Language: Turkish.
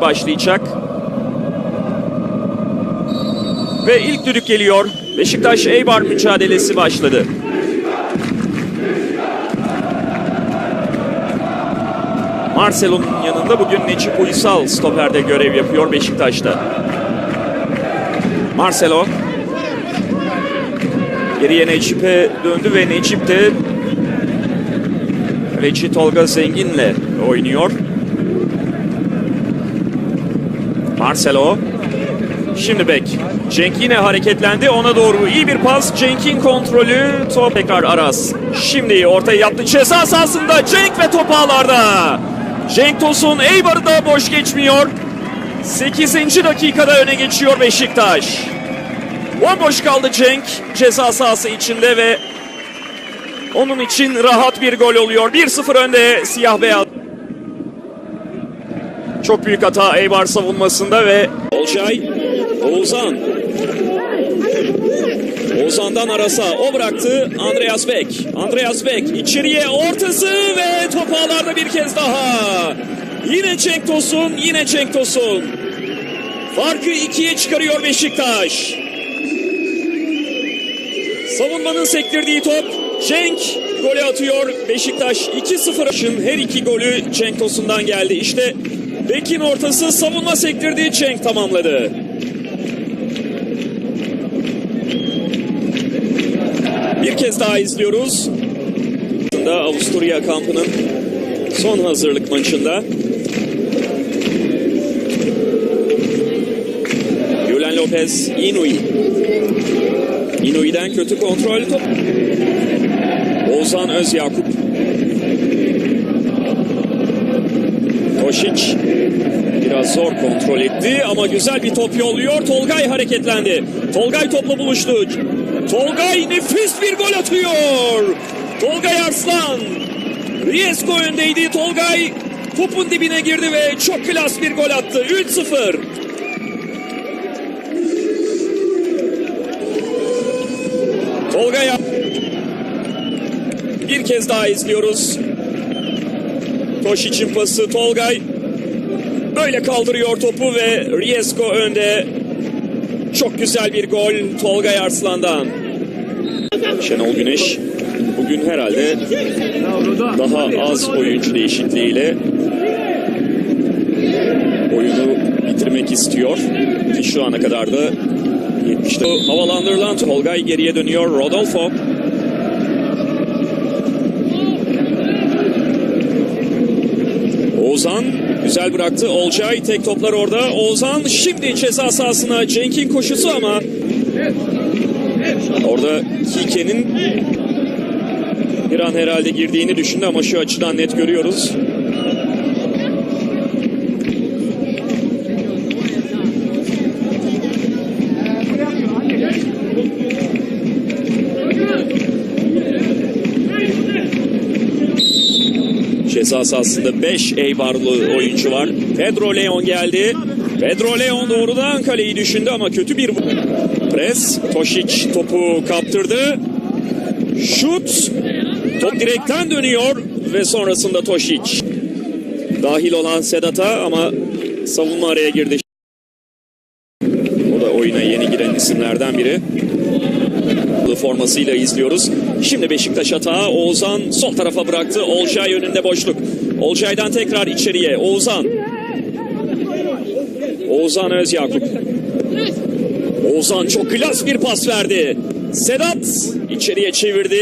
başlayacak. Ve ilk düdük geliyor. Beşiktaş Eybar mücadelesi başladı. Marcelo'nun yanında bugün Necip Uysal stoperde görev yapıyor Beşiktaş'ta. Marcelo geriye Necip'e döndü ve Necip de Kaleci Tolga Zengin'le oynuyor. Marcelo. Şimdi bek. Cenk yine hareketlendi. Ona doğru iyi bir pas. Cenk'in kontrolü. Top tekrar Aras. Şimdi ortaya yaptı. Ceza sahasında Cenk ve top ağlarda. Cenk Tosun Eybar'ı da boş geçmiyor. 8. dakikada öne geçiyor Beşiktaş. Bomboş kaldı Cenk ceza sahası içinde ve onun için rahat bir gol oluyor. 1-0 önde siyah beyaz. Çok büyük hata Eybar savunmasında ve Olcay, Oğuzhan. Oğuzhan'dan Aras'a o bıraktı Andreas Beck. Andreas Beck içeriye ortası ve top ağlarda bir kez daha. Yine Cenk Tosun, yine Cenk Tosun. Farkı ikiye çıkarıyor Beşiktaş. Savunmanın sektirdiği top Cenk golü atıyor. Beşiktaş 2-0'ın her iki golü Cenk Tosun'dan geldi. İşte Bekin ortası savunma sektirdiği Cenk tamamladı. Bir kez daha izliyoruz. Avusturya kampının son hazırlık maçında. Julen Lopez, Inui. Inui'den kötü kontrol. Oğuzhan Özyakup. Koşiç biraz zor kontrol etti ama güzel bir top yolluyor. Tolgay hareketlendi. Tolgay topla buluştu. Tolgay nefis bir gol atıyor. Tolgay Arslan. Riesko öndeydi. Tolgay topun dibine girdi ve çok klas bir gol attı. 3-0. Tolgay bir kez daha izliyoruz. Toşic'in pası Tolgay böyle kaldırıyor topu ve Riesko önde. Çok güzel bir gol Tolgay Arslan'dan. Şenol Güneş bugün herhalde daha az oyuncu değişikliğiyle oyunu bitirmek istiyor. Ki şu ana kadar da 70'te havalandırılan Tolgay geriye dönüyor. Rodolfo Oğuzhan güzel bıraktı. Olcay tek toplar orada. Oğuzhan şimdi ceza sahasına Cenk'in koşusu ama orada Kike'nin bir an herhalde girdiğini düşündü ama şu açıdan net görüyoruz. Ceza sahasında 5 Eybarlı oyuncu var. Pedro Leon geldi. Pedro Leon doğrudan kaleyi düşündü ama kötü bir pres. Tošić topu kaptırdı. Şut. Top direkten dönüyor ve sonrasında Tošić. Dahil olan Sedat'a ama savunma araya girdi. O da oyuna yeni giren isimlerden biri formasıyla izliyoruz. Şimdi Beşiktaş hata. Oğuzhan sol tarafa bıraktı. Olcay önünde boşluk. Olcay'dan tekrar içeriye. Oğuzhan. Oğuzhan Özyakup. Oğuzhan çok klas bir pas verdi. Sedat içeriye çevirdi.